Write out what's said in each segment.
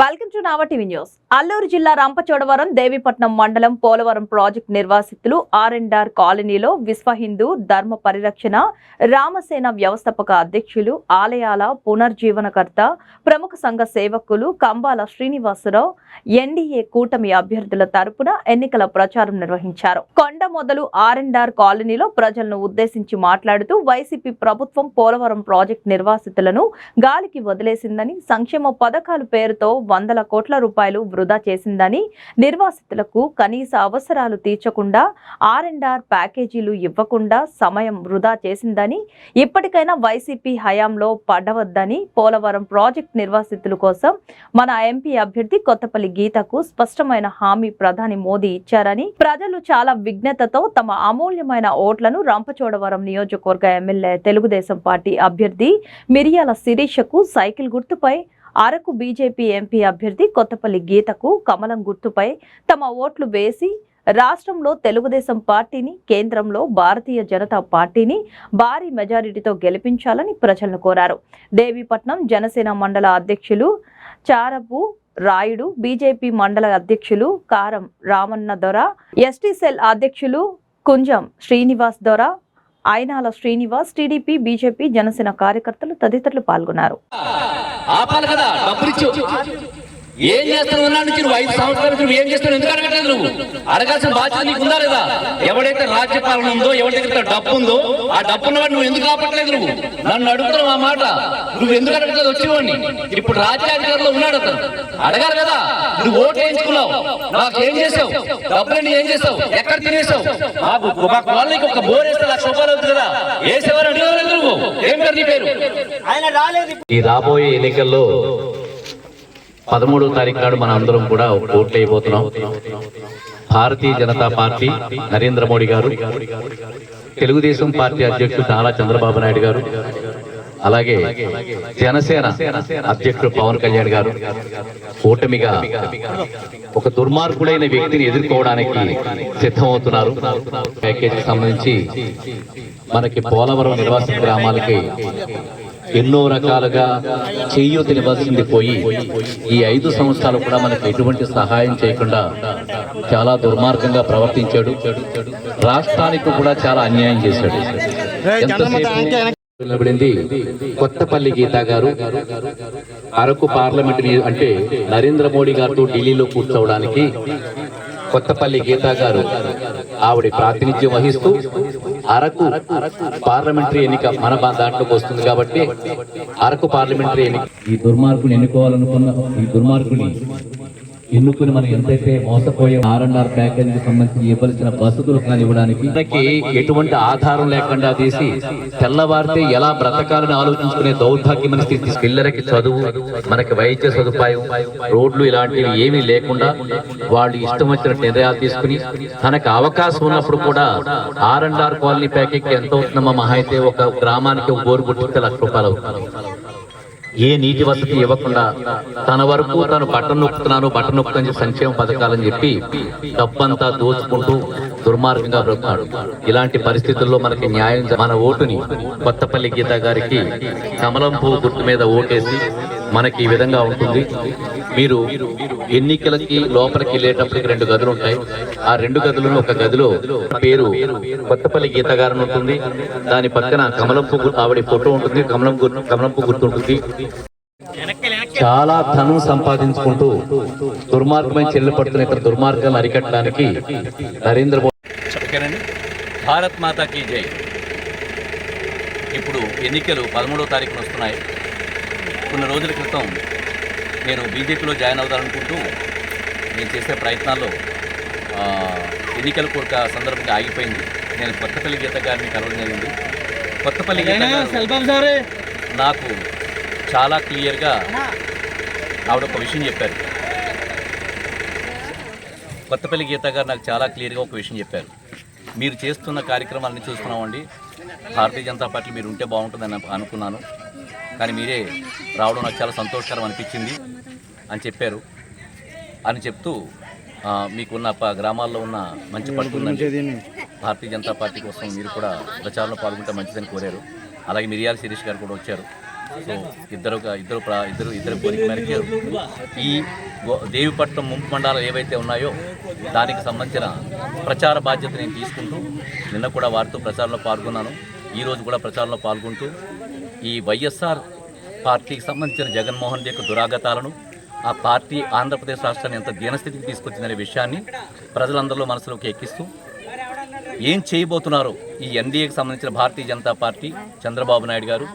Welcome to Nava TV news. Alluri జిల్లా రంపచోడవరం దేవీపట్నం మండలం Polavaram project నిర్వాసితులు ఆర్ అండ్ ఆర్ కాలనీలో విశ్వ హిందూ ధర్మ పరిరక్షణ రామసేన వ్యవస్థాపక అధ్యక్షులు ఆలయాల పునర్జీవనకర్త ప్రముఖ సంఘ సేవకులు కంబాల శ్రీనివాసరావు ఎన్డీఏ కూటమి అభ్యర్థుల తరపున ఎన్నికల ప్రచారం నిర్వహించారు. కొండ మొదలు ఆర్ అండ్ ఆర్ కాలనీలో ప్రజలను ఉద్దేశించి మాట్లాడుతూ వైసీపీ ప్రభుత్వం పోలవరం ప్రాజెక్ట్ నిర్వాసితులను గాలికి వదిలేసిందని సంక్షేమ పథకాలు పేరుతో వందల కోట్ల రూపాయలు వృధా చేసిందని నిర్వాసితులకు కనీస అవసరాలు తీర్చకుండా ఆర్ అండ్ ఆర్ ప్యాకేజీలు ఇవ్వకుండా సమయం వృధా చేసిందని ఇప్పటికైనా వైసీపీ హయాంలో పడవద్దని పోలవరం ప్రాజెక్ట్ నిర్వాసితుల కోసం మన ఎంపీ అభ్యర్థి కొత్తపల్లి గీతకు స్పష్టమైన హామీ ప్రధాని మోదీ ఇచ్చారని ప్రజలు చాలా విజ్ఞతతో తమ అమూల్యమైన ఓట్లను రంపచోడవరం నియోజకవర్గ ఎమ్మెల్యే తెలుగుదేశం పార్టీ అభ్యర్థి మిరియాల శిరీషకు సైకిల్ గుర్తుపై అరకు బీజేపీ ఎంపీ అభ్యర్థి కొత్తపల్లి గీతకు కమలం గుర్తుపై తమ ఓట్లు వేసి రాష్ట్రంలో తెలుగుదేశం పార్టీని కేంద్రంలో భారతీయ జనతా పార్టీని భారీ మెజారిటీతో గెలిపించాలని ప్రజలను కోరారు. దేవీపట్నం జనసేన మండల అధ్యక్షులు చారపు రాయుడు బీజేపీ మండల అధ్యక్షులు కారం రామన్న దొర ఎస్టీ సెల్ అధ్యక్షులు కుంజం శ్రీనివాస్ దొర ఆయనాల శ్రీనివాస్ టీడీపీ బీజేపీ జనసేన కార్యకర్తలు తదితరులు పాల్గొన్నారు. ఏం చేస్తున్నావు నుంచి నువ్వు ఐదు సంవత్సరాల నుంచి ఏం చేస్తున్నావు ఎందుకు అడగట్లేదు నువ్వు? అడగాల్సిన బాధ్యత నీకు ఉందా లేదా? ఎవడైతే రాజ్యపాలన ఉందో ఎవరి దగ్గర డబ్బు ఉందో ఆ డబ్బు ఉన్నవాడు నువ్వు ఎందుకు ఆపట్లేదు నువ్వు? నన్ను అడుగుతున్నావు ఆ మాట. నువ్వు ఎందుకు అడగట్లేదు వచ్చేవాడిని? ఇప్పుడు రాజ్యాధికారులు ఉన్నాడు అతను. అడగాలి కదా నువ్వు ఓటు వేయించుకున్నావు. నాకు ఏం చేసావు? డబ్బులని ఏం చేసావు? ఎక్కడ తినేసావు? మాకు ఒక బోర్ వేస్తే లక్ష ఈ రాబోయే ఎన్నికల్లో పదమూడవ తారీఖు నాడు మన అందరం కూడా ఓట్లు అయిపోతున్నాం. భారతీయ జనతా పార్టీ నరేంద్ర మోడీ గారు తెలుగుదేశం పార్టీ అధ్యక్షుడు నారా చంద్రబాబు నాయుడు గారు అలాగే జనసేన అధ్యక్షుడు పవన్ కళ్యాణ్ గారు కూటమిగా ఒక దుర్మార్గుడైన వ్యక్తిని ఎదుర్కోవడానికి సిద్ధమవుతున్నారు. ప్యాకేజీకి సంబంధించి మనకి పోలవరం నివాసిత గ్రామాలకి ఎన్నో రకాలుగా చేయూతనివ్వాల్సింది పోయి ఈ ఐదు సంవత్సరాలు కూడా మనకు ఎటువంటి సహాయం చేయకుండా చాలా దుర్మార్గంగా ప్రవర్తించాడు. రాష్ట్రానికి కూడా చాలా అన్యాయం చేశాడు. ఎంతసేపు నిలబడింది కొత్తపల్లి గీత గారు అరకు పార్లమెంట్ అంటే నరేంద్ర మోడీ గారితో ఢిల్లీలో కూర్చోవడానికి కొత్తపల్లి గీత గారు ఆవిడ ప్రాతినిధ్యం వహిస్తూ అరకు పార్లమెంటరీ ఎన్నిక మన దాంట్లోకి వస్తుంది కాబట్టి అరకు పార్లమెంటరీ ఎన్నిక ఈ దుర్మార్గుని ఎన్నుకోవాలనుకున్న ఈ దుర్మార్గుని ఎన్నుకుని మనం ఎంతైతే మోసపోయే ఆర్ఎన్ఆర్ ప్యాకేజీకి సంబంధించి ఇవ్వాల్సిన వసతులు కానీ ఇవ్వడానికి ఎటువంటి ఆధారం లేకుండా తీసి తెల్లవారితే ఎలా బ్రతకాలని ఆలోచించుకునే దౌర్భాగ్యమైన స్థితి. పిల్లలకి చదువు మనకి వైద్య సదుపాయం రోడ్లు ఇలాంటివి ఏమీ లేకుండా వాళ్ళు ఇష్టం వచ్చిన నిర్ణయాలు తీసుకుని తనకు అవకాశం ఉన్నప్పుడు కూడా ఆర్ అండ్ ఆర్ కాలనీ ప్యాకేజీకి ఎంత అవుతుందమ్మా మహా అయితే ఒక గ్రామానికి ఒక బోరు గుర్తిస్తే లక్ష రూపాయలు అవుతుంది. ఏ నీటి వసతి ఇవ్వకుండా తన వరకు తను బట్టను నొక్కుతున్నాను బట్టను నొక్కుని సంక్షేమ పథకాలని చెప్పి డబ్బంతా దోచుకుంటూ దుర్మార్గంగా బ్రతున్నాడు ఇలాంటి పరిస్థితుల్లో మనకి న్యాయం మన ఓటుని కొత్తపల్లి గీత గారికి కమలం పువ్వు గుర్తు మీద ఓటేసి మనకి ఈ విధంగా ఉంటుంది. మీరు ఎన్నికలకి లోపలికి వెళ్ళేటప్పటికి రెండు గదులు ఉంటాయి. ఆ రెండు గదులను ఒక గదిలో పేరు కొత్తపల్లి గీత గారు ఉంటుంది. దాని పక్కన కమలంపు ఆవిడ ఫోటో ఉంటుంది. కమలం గుర్తు గుర్తుంటుంది. గుర్తు ఉంటుంది చాలా ధనం సంపాదించుకుంటూ దుర్మార్గమైన చెల్లు పడుతున్న ఇతర దుర్మార్గాలను అరికట్టడానికి నరేంద్ర మోదీ భారత్ మాతాకి జై. ఇప్పుడు ఎన్నికలు పదమూడో తారీఖున వస్తున్నాయి. కొన్ని రోజుల క్రితం నేను బీజేపీలో జాయిన్ అవుదామనుకుంటూ నేను చేసే ప్రయత్నాల్లో ఎన్నికల కోరిక సందర్భంగా ఆగిపోయింది. నేను కొత్తపల్లి గీత గారిని కలవడం జరిగింది. కొత్తపల్లి గీత గారు నాకు చాలా క్లియర్గా ఆవిడ ఒక విషయం చెప్పారు. కొత్తపల్లి గీత గారు నాకు చాలా క్లియర్గా ఒక విషయం చెప్పారు. మీరు చేస్తున్న కార్యక్రమాలని చూస్తున్నామండి. భారతీయ జనతా పార్టీ మీరు ఉంటే బాగుంటుందని అనుకున్నాను. కానీ మీరే రావడం నాకు చాలా సంతోషకరం అనిపించింది అని చెప్పారు. అని చెప్తూ మీకున్న గ్రామాల్లో ఉన్న మంచి పట్టుందండి భారతీయ జనతా పార్టీ కోసం మీరు కూడా ప్రచారంలో పాల్గొంటే మంచిదని కోరారు. అలాగే మిరియాల శిరీష్ గారు కూడా వచ్చారు. సో ఇద్దరు ఇద్దరు ఇద్దరు ఇద్దరు కోరిక మేరకు ఈ దేవిపట్నం ముంపు మండలాలు ఏవైతే ఉన్నాయో దానికి సంబంధించిన ప్రచార బాధ్యత నేను తీసుకుంటూ నిన్న కూడా వారితో ప్రచారంలో పాల్గొన్నాను. ఈరోజు కూడా ప్రచారంలో పాల్గొంటూ ఈ వైఎస్ఆర్ పార్టీకి సంబంధించిన జగన్మోహన్ రెడ్డి యొక్క దురాగతాలను ఆ పార్టీ ఆంధ్రప్రదేశ్ రాష్ట్రాన్ని ఎంత దీనస్థితికి తీసుకొచ్చిందనే విషయాన్ని ప్రజలందరిలో మనసులోకి ఎక్కిస్తూ ఏం చేయబోతున్నారో ఈ ఎన్డీఏకి సంబంధించిన భారతీయ జనతా పార్టీ చంద్రబాబు నాయుడు గారు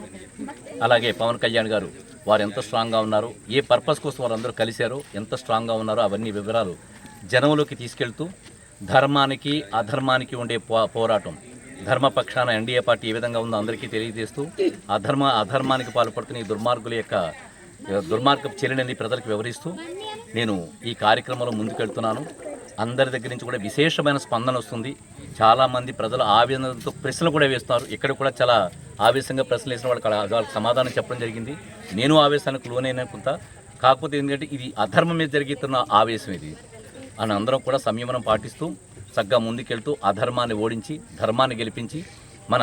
అలాగే పవన్ కళ్యాణ్ గారు వారు ఎంత స్ట్రాంగ్గా ఉన్నారు ఏ పర్పస్ కోసం వారందరూ కలిశారో ఎంత స్ట్రాంగ్గా ఉన్నారో అవన్నీ వివరాలు జనంలోకి తీసుకెళ్తూ ధర్మానికి అధర్మానికి ఉండే పో పోరాటం. ధర్మపక్షాన ఎన్డీఏ పార్టీ ఏ విధంగా ఉందో అందరికీ తెలియజేస్తూ అధర్మ అధర్మానికి పాల్పడుతున్న ఈ దుర్మార్గుల యొక్క దుర్మార్గపు చర్యలని ప్రజలకు వివరిస్తూ నేను ఈ కార్యక్రమంలో ముందుకెళ్తున్నాను. అందరి దగ్గర నుంచి కూడా విశేషమైన స్పందన వస్తుంది. చాలామంది ప్రజలు ఆవేదనతో ప్రశ్నలు కూడా వేస్తున్నారు. ఇక్కడ కూడా చాలా ఆవేశంగా ప్రశ్నలు వేసిన వాళ్ళకి వాళ్ళకి సమాధానం చెప్పడం జరిగింది. నేను ఆవేశానికి లోనైనా కాకపోతే ఎందుకంటే ఇది అధర్మం మీద జరుగుతున్న ఆవేశం ఇది. అని అందరం కూడా సంయమనం పాటిస్తూ చక్కగా ముందుకెళ్తూ అధర్మాన్ని ఓడించి ధర్మాన్ని గెలిపించి మన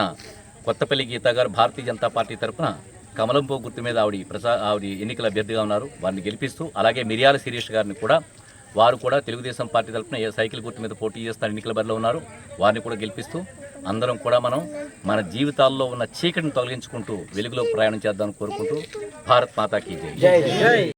కొత్తపల్లి గీత గారు భారతీయ జనతా పార్టీ తరఫున కమలంపో గుర్తు మీద ఆవిడ ప్రసా ఆవిడ ఎన్నికల అభ్యర్థిగా ఉన్నారు. వారిని గెలిపిస్తూ అలాగే మిరియాల శిరీష్ గారిని కూడా వారు కూడా తెలుగుదేశం పార్టీ తరఫున సైకిల్ గుర్తు మీద పోటీ చేస్తున్న ఎన్నికల బరిలో ఉన్నారు. వారిని కూడా గెలిపిస్తూ అందరం కూడా మనం మన జీవితాల్లో ఉన్న చీకటిని తొలగించుకుంటూ వెలుగులో ప్రయాణం చేద్దామని కోరుకుంటూ భారత్ మాతాకి జై.